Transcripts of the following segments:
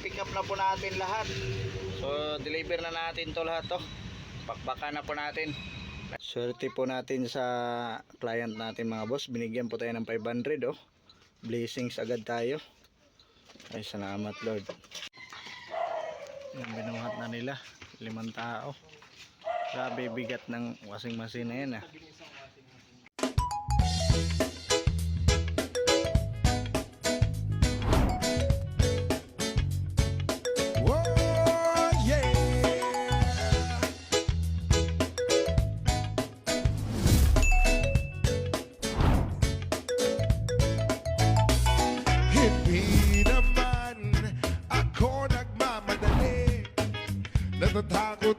Pick up na po natin lahat. So, deliver na natin to lahat to. Pakbaka na po natin. Swerte po natin sa client natin mga boss. Binigyan po tayo ng 500 oh. Blessings agad tayo. Ay, salamat Lord. Yan, binuhat na nila. Limang tao. Grabe bigat ng washing machine na yan ah.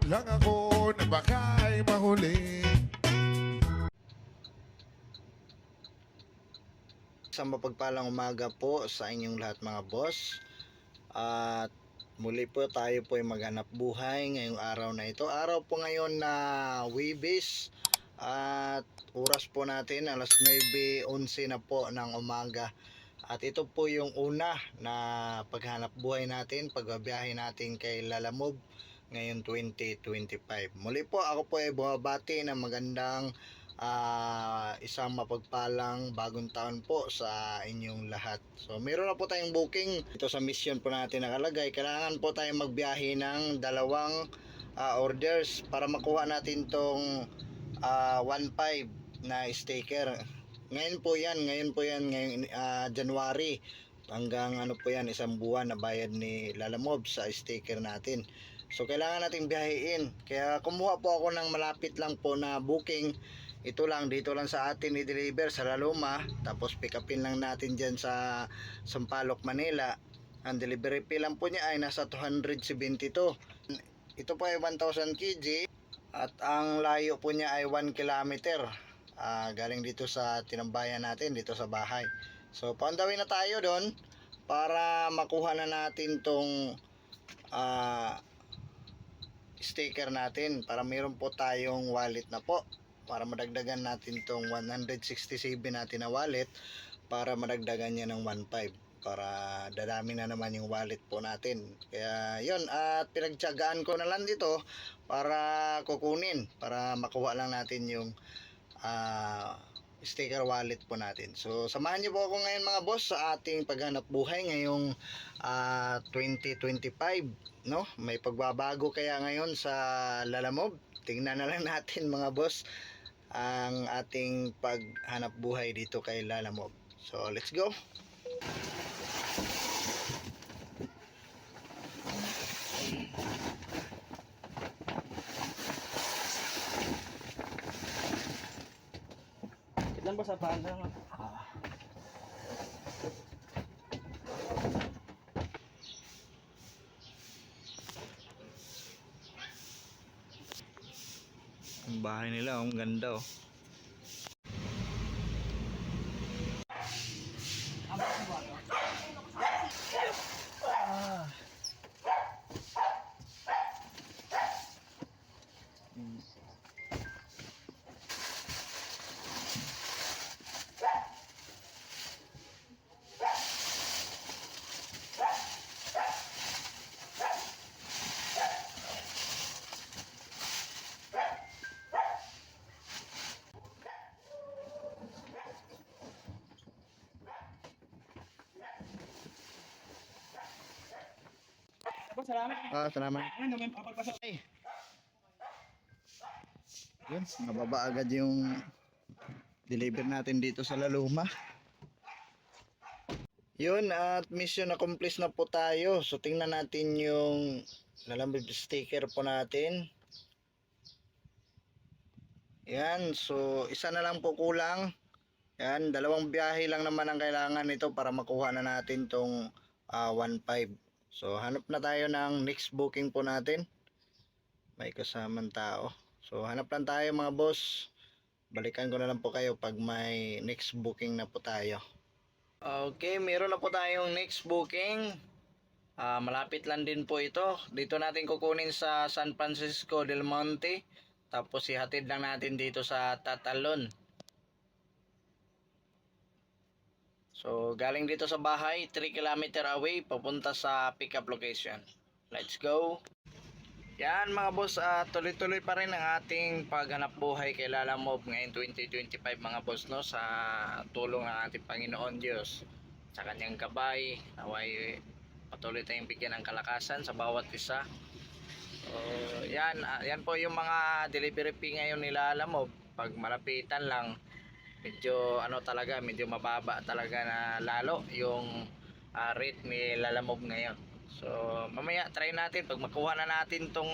Lang ako na baka ay mahuli Isang mapagpalang umaga po sa inyong lahat mga boss. At muli po tayo po ay maghanap buhay ngayong araw na ito. Araw po ngayon na Wibis at oras po natin alas 9.11 na po ng umaga. At ito po yung una na paghanap buhay natin, pagbabiyahe natin kay Lalamove ngayon 2025. Muli po ako po ay bumabati ng magandang ah, isang mapagpalang bagong taon po sa inyong lahat. So meron na po tayong booking ito sa mission po natin nakalagay. Kailangan po tayong magbiyahe ng dalawang ah, orders para makuha natin tong ah, 1.5 na sticker. Ngayon po yan, ngayon po yan, ngayon ah, January hanggang ano po yan, isang buwan na bayad ni Lalamob sa sticker natin. So kailangan nating biyahein. Kaya kumuha po ako ng malapit lang po na booking. Ito lang, dito lang sa atin i-deliver sa Laloma. Tapos pick upin lang natin dyan sa Sampaloc, Manila. Ang delivery fee lang po niya ay nasa 272. Ito po ay 1,000 kg. At ang layo po niya ay 1 kilometer. Ah, galing dito sa tinambayan natin, dito sa bahay. So, paundawin na tayo doon para makuha na natin tong ah, sticker natin para meron po tayong wallet na po. Para madagdagan natin tong 167 natin na wallet para madagdagan niya ng 1.5 para dadami na naman yung wallet po natin. Kaya yon at pinagtiyagaan ko na lang dito para kukunin para makuha lang natin yung ah, sticker wallet po natin. So samahan niyo po ako ngayon mga boss sa ating paghanap buhay ngayong ah, 2025 no? May pagbabago kaya ngayon sa Lalamob? Tingnan na lang natin mga boss ang ating paghanap buhay dito kay Lalamob. So let's go Ilan ba sa pala? ang bahay nila ang ganda oh salamat. ah salamat Ano, may papagpasok. Ay. Yun, nababa agad yung deliver natin dito sa Laluma. Yun, at mission accomplished na po tayo. So, tingnan natin yung lalambig sticker po natin. Yan, so isa na lang po kulang. Yan, dalawang biyahe lang naman ang kailangan nito para makuha na natin tong ah, 1.5. So, hanap na tayo ng next booking po natin may kasamang tao. So, hanap lang tayo mga boss. Balikan ko na lang po kayo pag may next booking na po tayo. Okay, meron na po tayong next booking. Ah, malapit lang din po ito. Dito natin kukunin sa San Francisco del Monte. Tapos ihatid lang natin dito sa Tatalon. So, galing dito sa bahay, 3 km away, papunta sa pickup location. Let's go! Yan mga boss, ah, tuloy-tuloy pa rin ang ating paghanap buhay kay Lala Mob ngayon 2025 mga boss no sa tulong ng ating Panginoon Diyos sa kanyang gabay naway patuloy tayong bigyan ng kalakasan sa bawat isa so, yan, ah, yan po yung mga delivery fee ngayon ni Lala Mob pag malapitan lang medyo ano talaga medyo mababa talaga na lalo yung ah, rate ni Lala Mob ngayon So, mamaya try natin pag makuha na natin tong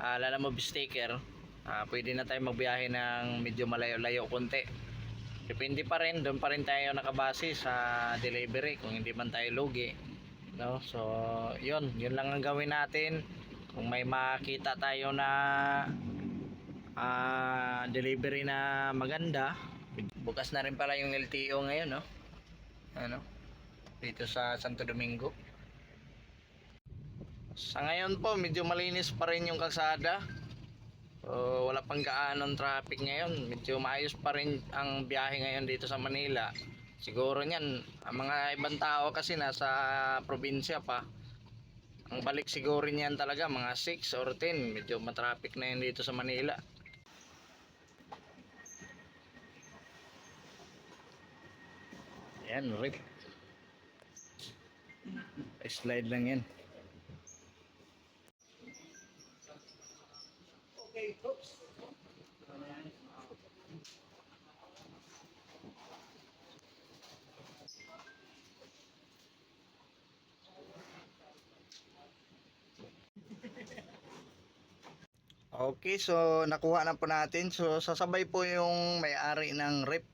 uh, Lalamove sticker. ah, pwede na tayo magbiyahe ng medyo malayo-layo konti. Depende pa rin, doon pa rin tayo nakabase sa delivery kung hindi man tayo lugi. No? So, yun, yun lang ang gawin natin. Kung may makita tayo na ah, delivery na maganda, bukas na rin pala yung LTO ngayon, no? Ano? Dito sa Santo Domingo. Sa ngayon po, medyo malinis pa rin yung kalsada. So, wala pang gaanong traffic ngayon. Medyo maayos pa rin ang biyahe ngayon dito sa Manila. Siguro niyan, ang mga ibang tao kasi nasa probinsya pa. Ang balik siguro niyan talaga, mga 6 or 10. Medyo matraffic na yun dito sa Manila. Yan, rip. Slide lang yan. Okay, so nakuha na po natin. So sasabay po yung may-ari ng rep,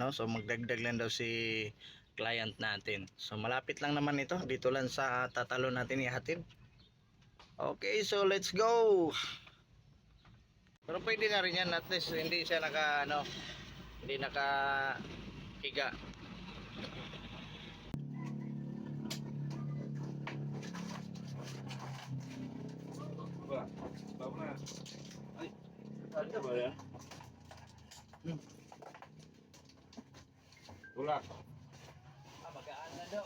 no? So magdagdag lang daw si client natin. So malapit lang naman ito, dito lang sa tatalo natin ihatid. Okay, so let's go. Pero pwede na rin yan, at least hindi siya naka ano, hindi naka higa. Ba, bago na. Ay, ano ba yan? Hmm. Tulak. Ah, magaan na daw.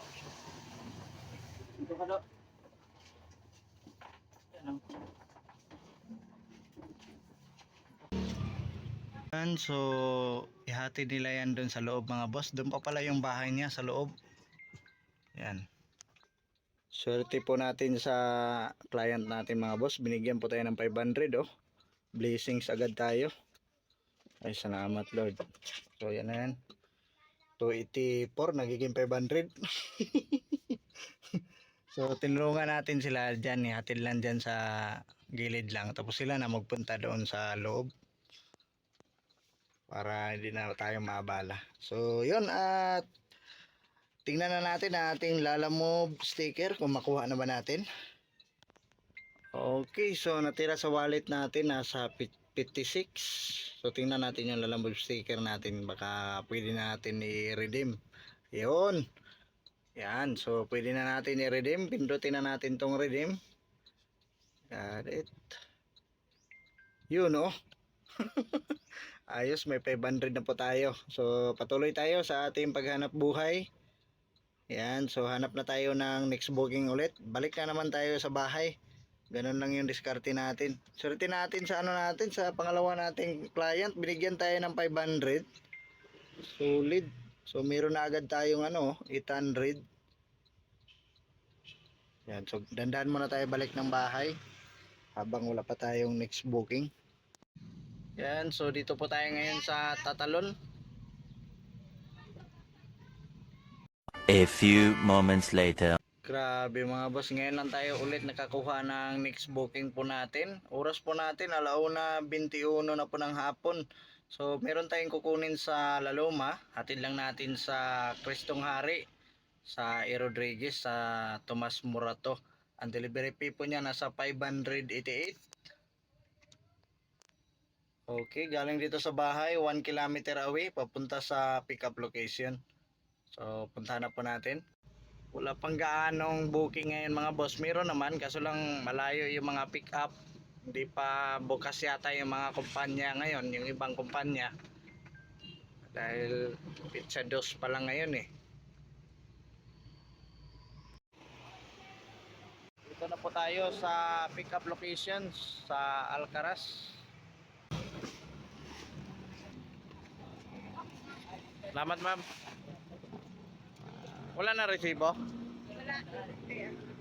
Ito ka daw. Yan ang- Yan, so ihati nila yan doon sa loob mga boss. Doon pa pala yung bahay niya sa loob. Yan. Swerte po natin sa client natin mga boss. Binigyan po tayo ng 500 oh. Blessings agad tayo. Ay salamat Lord. So yan na yan. 284 nagiging 500. so tinulungan natin sila dyan. Ihatid lang dyan sa gilid lang. Tapos sila na magpunta doon sa loob para hindi na tayo maabala. So, yun at tingnan na natin ang ating Lalamove sticker kung makuha na ba natin. Okay, so natira sa wallet natin nasa pit- 56. So, tingnan natin yung Lalamove sticker natin. Baka pwede na natin i-redeem. Yun. Yan. So, pwede na natin i-redeem. Pindutin na natin tong redeem. Got it. Yun, oh. Ayos, may 500 na po tayo. So, patuloy tayo sa ating paghanap buhay. Yan, so hanap na tayo ng next booking ulit. Balik na naman tayo sa bahay. Ganun lang yung diskarte natin. Swerte natin sa ano natin, sa pangalawa nating client. Binigyan tayo ng 500. Solid. So, meron na agad tayong ano, 800. Yan, so dandan muna tayo balik ng bahay. Habang wala pa tayong next booking. Yan, so dito po tayo ngayon sa Tatalon. A few moments later. Grabe mga boss, ngayon lang tayo ulit nakakuha ng next booking po natin. Oras po natin, alauna 21 na po ng hapon. So meron tayong kukunin sa Laloma, hatid lang natin sa Cristong Hari, sa E. Sa Tomas Murato. Ang delivery fee po niya nasa 588. Okay, galing dito sa bahay, 1 kilometer away, papunta sa pickup location. So, punta na po natin wala pang gaanong booking ngayon mga boss. Meron naman kaso lang malayo yung mga pick up hindi pa bukas yata yung mga kumpanya ngayon yung ibang kumpanya. Dahil pizza dos pa lang ngayon eh. Dito na po tayo sa pick up location sa Alcaraz. Salamat ma'am. Wala na resibo? Wala.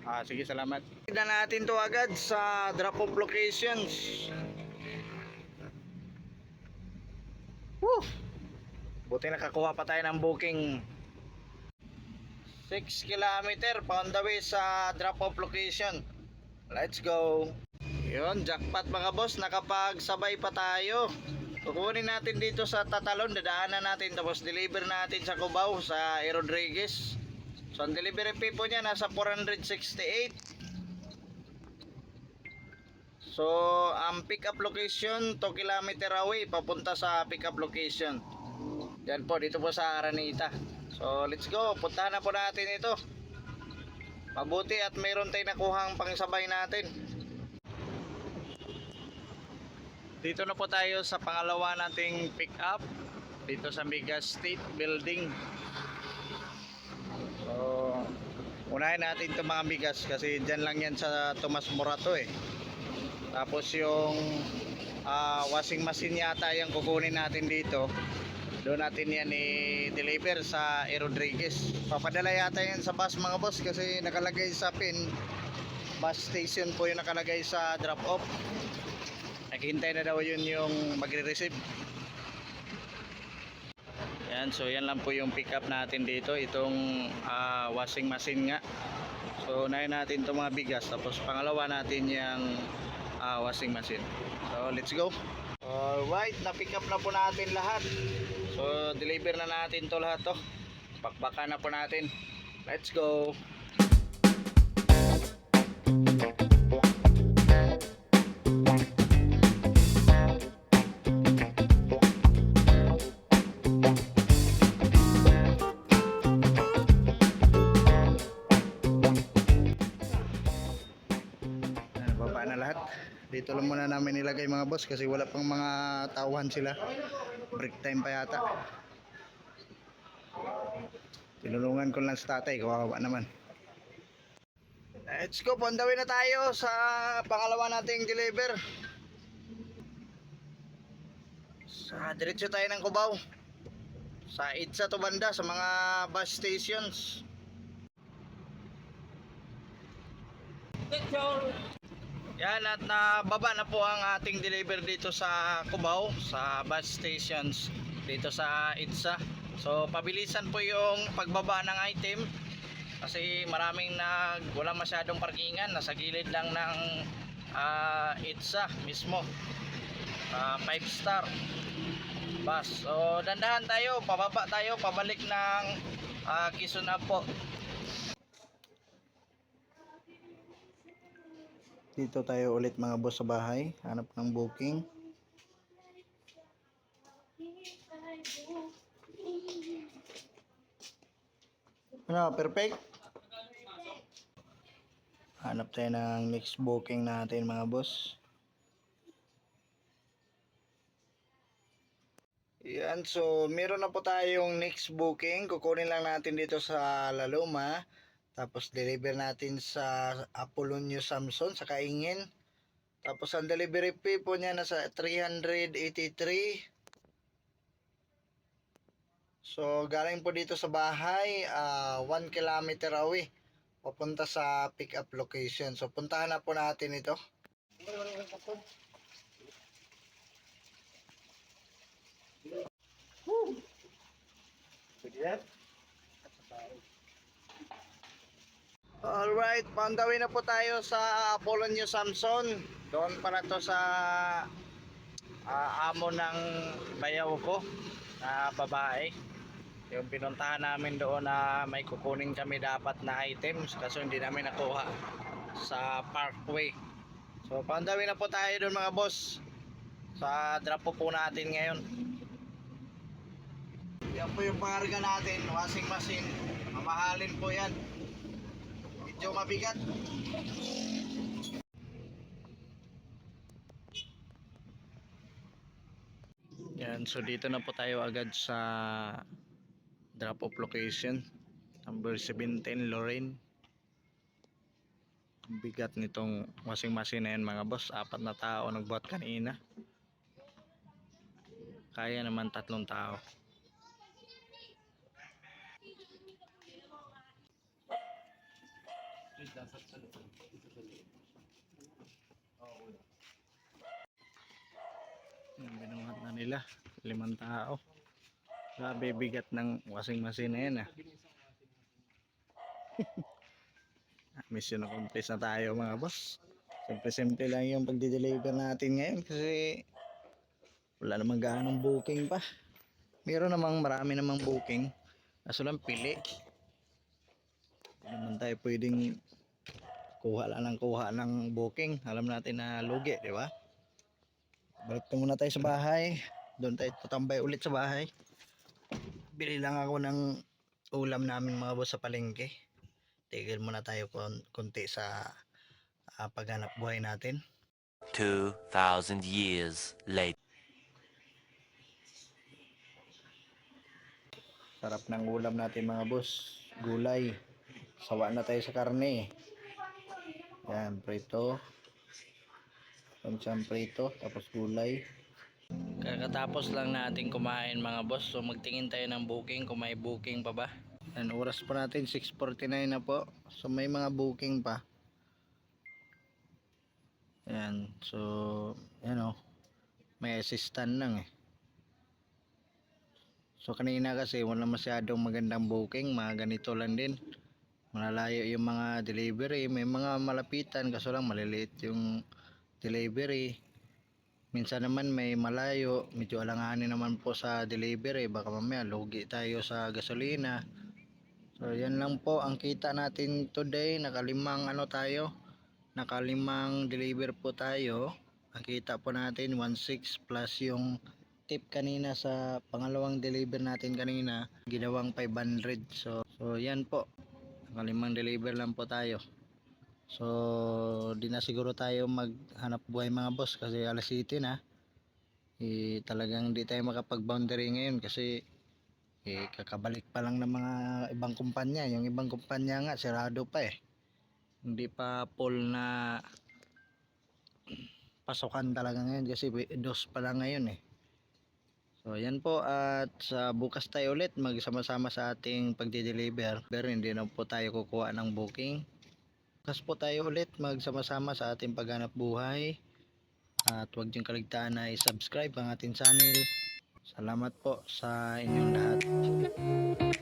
Ah, sige, salamat. Tignan natin to agad sa drop off locations. Woo! Buti nakakuha pa tayo ng booking 6 kilometer on the way sa drop off location. Let's go. Yun, jackpot mga boss, nakapagsabay pa tayo. Kukunin natin dito sa Tatalon, dadaanan natin tapos deliver natin sa Cubao sa. Rodriguez. So ang delivery fee po niya nasa 468. So ang pick up location 2 kilometer away papunta sa pick up location. Yan po dito po sa Aranita. So let's go, puntahan na po natin ito. Mabuti at mayroon tayong nakuhang pangsabay natin. Dito na po tayo sa pangalawa nating pick up dito sa Mega State Building. Unahin natin itong mga bigas kasi dyan lang yan sa Tomas Morato eh. Tapos yung ah, washing machine yata yung kukunin natin dito doon natin yan i-deliver sa A. Rodriguez papadala yata yan sa bus mga boss kasi nakalagay sa pin bus station po yung nakalagay sa drop off naghihintay na daw yun yung magre-receive yan so yan lang po yung pick up natin dito itong ah, washing machine nga so unahin natin itong mga bigas tapos pangalawa natin yung ah, washing machine so let's go alright na pick up na po natin lahat So, deliver na natin to lahat to. Pakbaka na po natin. Let's go. Ayan, Dito lang muna namin nilagay mga boss kasi wala pang mga tauhan sila. Break time pa yata. Tinulungan ko lang sa tatay, kawawa naman. Let's go, on na tayo sa pangalawa nating deliver. Sa diretso tayo ng Cubao. Sa Itza to banda, sa mga bus stations. Yan at nababa na po ang ating deliver dito sa Cubao sa bus stations dito sa Itza. So pabilisan po yung pagbaba ng item kasi maraming nag wala masyadong parkingan nasa gilid lang ng ah, Itza mismo. 5 star bus. So dandahan tayo, pababa tayo, pabalik ng uh, Quezon po. Dito tayo ulit mga boss sa bahay. Hanap ng booking. Ano, perfect? Hanap tayo ng next booking natin mga boss. Yan, so meron na po tayong next booking. Kukunin lang natin dito sa Laluma. Tapos deliver natin sa Apolonio Samson sa Kaingin. Tapos ang delivery fee po niya nasa 383. So galing po dito sa bahay, 1 kilometer away. Papunta sa pick up location. So puntahan na po natin ito. Alright, on the na po tayo sa Apolonio Samson. Doon para to sa ah, amo ng bayaw ko na babae. Yung pinuntahan namin doon na may kukunin kami dapat na items kaso hindi namin nakuha sa parkway. So, way na po tayo doon mga boss. Sa drop po po natin ngayon. Yan po yung pangarga natin, washing machine. Mamahalin po yan. Medyo mabigat. Yan, so dito na po tayo agad sa drop off location. Number 17, Lorraine. Bigat nitong washing machine na yan mga boss. Apat na tao nagbuhat kanina. Kaya naman tatlong tao. Yung binuhat na nila. Limang tao. Grabe bigat ng washing machine yan ah. Mission accomplished na tayo mga boss. Simple simple lang yung pagdi-deliver natin ngayon kasi wala namang gaanong booking pa. Meron namang marami namang booking. Kaso lang pili. Hindi naman tayo pwedeng kuha lang ng kuha ng booking. Alam natin na lugi, di ba? Balik na muna tayo sa bahay. Doon tayo tatambay ulit sa bahay. Bili lang ako ng ulam namin mga boss sa palengke. Tigil muna tayo kon konti sa ah, paghanap buhay natin. 2,000 years later. Sarap ng ulam natin mga boss. Gulay. Sawa na tayo sa karne. Yan, prito. Pansyan prito, tapos gulay. Kakatapos lang natin kumain mga boss. So magtingin tayo ng booking kung may booking pa ba. Yan, oras pa natin 6.49 na po. So may mga booking pa. Yan, so yan o. May assistant lang eh. So kanina kasi wala masyadong magandang booking, mga ganito lang din. Malalayo yung mga delivery, may mga malapitan kaso lang maliliit yung delivery. Minsan naman may malayo, medyo alanganin naman po sa delivery, baka mamaya lugi tayo sa gasolina. So yan lang po ang kita natin today, nakalimang ano tayo, nakalimang deliver po tayo. Ang kita po natin 1.6 plus yung tip kanina sa pangalawang deliver natin kanina ginawang 500 so so yan po nakalimang deliver lang po tayo. So di na siguro tayo maghanap buhay mga boss kasi alas 7 na. Eh, talagang di tayo makapag boundary ngayon kasi eh, kakabalik pa lang ng mga ibang kumpanya. Yung ibang kumpanya nga sirado pa eh. Hindi pa full na pasokan talaga ngayon kasi dos pa lang ngayon eh So yan po at sa bukas tayo ulit magsama-sama sa ating pagde-deliver pero hindi na po tayo kukuha ng booking. Bukas po tayo ulit magsama-sama sa ating paghanap buhay at huwag niyong kaligtaan na i-subscribe ang ating channel. Salamat po sa inyong lahat.